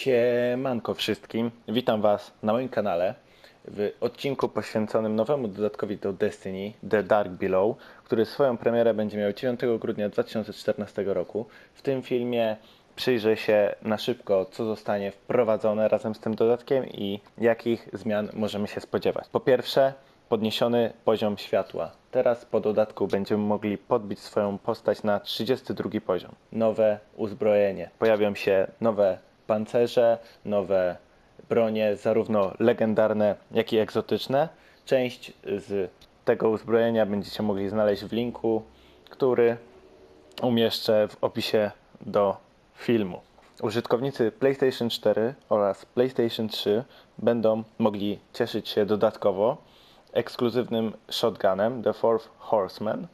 Siemanko wszystkim, witam Was na moim kanale w odcinku poświęconym nowemu dodatkowi do Destiny, The Dark Below, który swoją premierę będzie miał 9 grudnia 2014 roku. W tym filmie przyjrzę się na szybko, co zostanie wprowadzone razem z tym dodatkiem i jakich zmian możemy się spodziewać. Po pierwsze, podniesiony poziom światła. Teraz po dodatku będziemy mogli podbić swoją postać na 32 poziom. Nowe uzbrojenie. Pojawią się nowe pancerze, nowe bronie, zarówno legendarne, jak i egzotyczne. Część z tego uzbrojenia będziecie mogli znaleźć w linku, który umieszczę w opisie do filmu. Użytkownicy PlayStation 4 oraz PlayStation 3 będą mogli cieszyć się dodatkowo ekskluzywnym shotgunem The Fourth Horseman,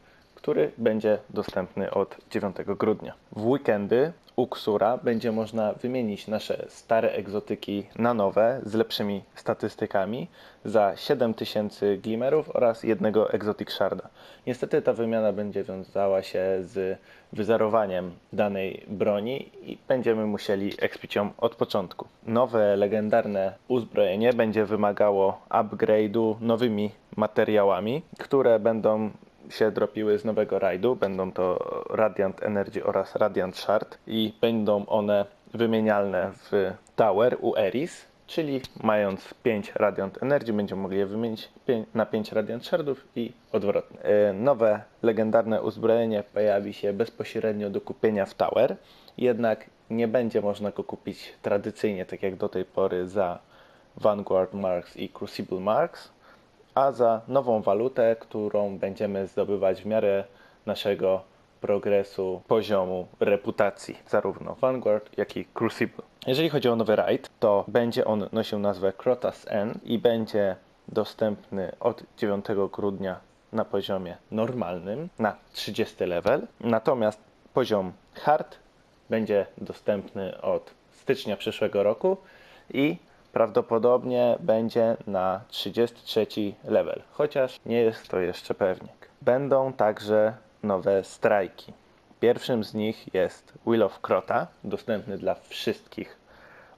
który będzie dostępny od 9 grudnia. W weekendy u Ksura będzie można wymienić nasze stare egzotyki na nowe z lepszymi statystykami za 7000 glimmerów oraz jednego Exotic Sharda. Niestety ta wymiana będzie wiązała się z wyzerowaniem danej broni i będziemy musieli ekspić ją od początku. Nowe legendarne uzbrojenie będzie wymagało upgrade'u nowymi materiałami, które będą się dropiły z nowego rajdu. Będą to Radiant Energy oraz Radiant Shard i będą one wymienialne w Tower u Eris, czyli mając 5 Radiant Energy będziemy mogli je wymienić na 5 Radiant Shardów i odwrotnie. E, Nowe legendarne uzbrojenie pojawi się bezpośrednio do kupienia w Tower, jednak nie będzie można go kupić tradycyjnie, tak jak do tej pory za Vanguard Marks i Crucible Marks, a za nową walutę, którą będziemy zdobywać w miarę naszego progresu poziomu reputacji, zarówno Vanguard, jak i Crucible. Jeżeli chodzi o nowy raid, to będzie on nosił nazwę Crotas N i będzie dostępny od 9 grudnia na poziomie normalnym, na 30 level. Natomiast poziom hard będzie dostępny od stycznia przyszłego roku i prawdopodobnie będzie na 33 level, chociaż nie jest to jeszcze pewnik. Będą także nowe strajki. Pierwszym z nich jest Will of Crota, dostępny dla wszystkich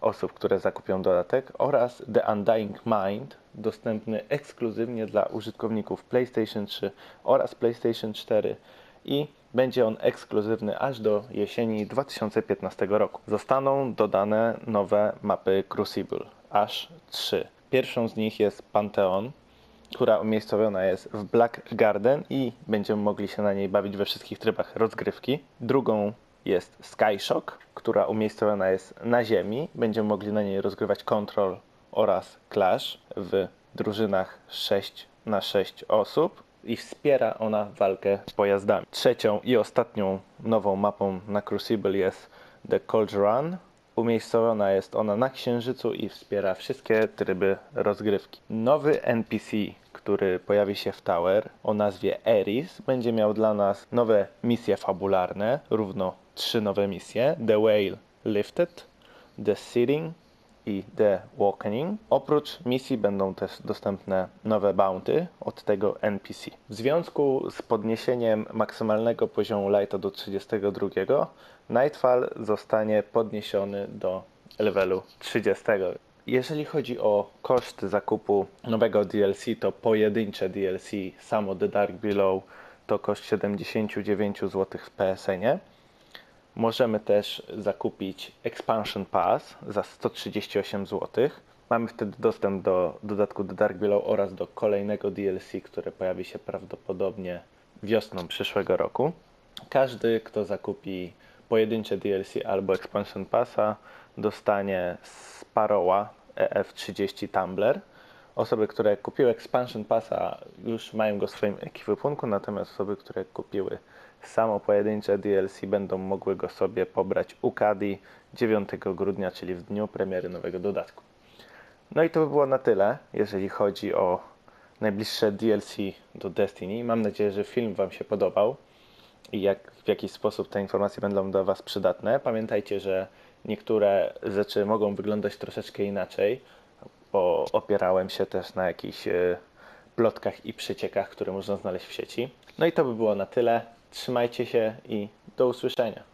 osób, które zakupią dodatek, oraz The Undying Mind, dostępny ekskluzywnie dla użytkowników PlayStation 3 oraz PlayStation 4 i będzie on ekskluzywny aż do jesieni 2015 roku. Zostaną dodane nowe mapy Crucible, aż trzy. Pierwszą z nich jest Pantheon, która umiejscowiona jest w Black Garden i będziemy mogli się na niej bawić we wszystkich trybach rozgrywki. Drugą jest Skyshock, która umiejscowiona jest na ziemi. Będziemy mogli na niej rozgrywać Control oraz Clash w drużynach 6 na 6 osób i wspiera ona walkę z pojazdami. Trzecią i ostatnią nową mapą na Crucible jest The Cold Run. Umiejscowiona jest ona na Księżycu i wspiera wszystkie tryby rozgrywki. Nowy NPC, który pojawi się w Tower o nazwie Eris, będzie miał dla nas nowe misje fabularne, równo trzy nowe misje: The Whale Lifted, The Sitting i The Walkening. Oprócz misji będą też dostępne nowe bounty od tego NPC. W związku z podniesieniem maksymalnego poziomu lighta do 32, Nightfall zostanie podniesiony do levelu 30. Jeżeli chodzi o koszt zakupu nowego DLC, to pojedyncze DLC, samo The Dark Below, to koszt 79 zł w PSN-ie. Możemy też zakupić Expansion Pass za 138 zł. Mamy wtedy dostęp do dodatku The Dark Below oraz do kolejnego DLC, które pojawi się prawdopodobnie wiosną przyszłego roku. Każdy, kto zakupi pojedyncze DLC albo Expansion Passa, dostanie Sparrowa EF30 Tumbler. Osoby, które kupiły Expansion Passa już mają go w swoim ekwipunku, natomiast osoby, które kupiły samo pojedyncze DLC będą mogły go sobie pobrać u Kadi 9 grudnia, czyli w dniu premiery nowego dodatku. No i to by było na tyle, jeżeli chodzi o najbliższe DLC do Destiny. Mam nadzieję, że film Wam się podobał i jak, w jakiś sposób te informacje będą dla Was przydatne. Pamiętajcie, że niektóre rzeczy mogą wyglądać troszeczkę inaczej, bo opierałem się też na jakichś e, plotkach i przeciekach, które można znaleźć w sieci. No i to by było na tyle. Trzymajcie się i do usłyszenia.